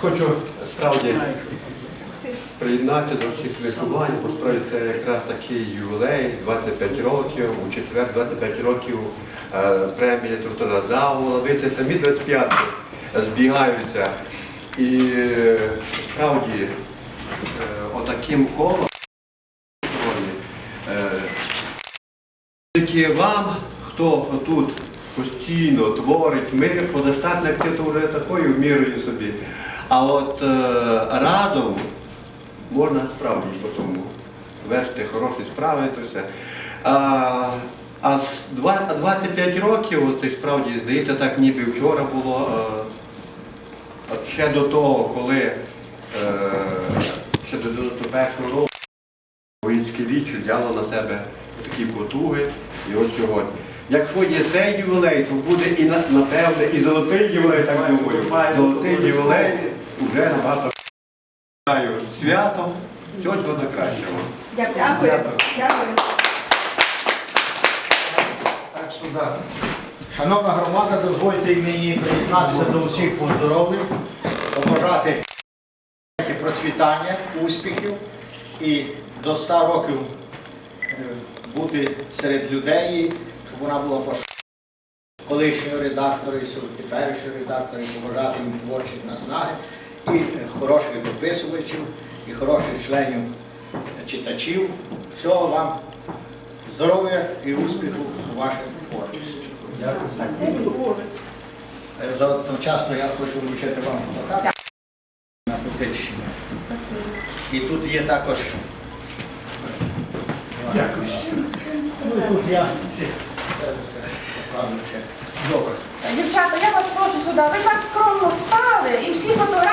Хочу справді приєднатися до всіх вишивань, бо справді це якраз такий ювілей, 25 років, у четвер 25 років е, премія Трутона. Ви це самі 25 збігаються. І справді е, отаким колом е, тільки вам, хто тут постійно творить, ми позаштатні активно вже такою мірою собі. А от е, разом можна справді потім вершити хороші справи, то все. А, а 25 років, і справді, здається, так ніби вчора було. е, От ще до того, коли е, ще до, до, до першого року Воїнське віче взяло на себе такі потуги і ось сьогодні. Якщо є цей ювілей, то буде і напевне і золотий ювілей, так думаю. Золотий ювілей вже набагато Вітаю з святом. Всього всього найкращого. Дякую. Дякую. Так що да. Шановна громада, дозвольте мені приєднатися до всіх поздоровлень, побажати процвітання, успіхів і до 100 років е, бути серед людей, щоб вона була пошанована. Колишнього редактора і теперішнього редактора, і побажати їм творчих наснаги, і е, хороших дописувачів, і хороших членів е, читачів. Всього вам здоров'я і успіху у вашій творчості. Е, За одночасно я хочу вручити вам фотографію на Петельщині. І тут є також. Дякую. Ну і тут я всі. Добре. Дівчата, я вас прошу сюди. Ви так скромно стали і всі фотографії.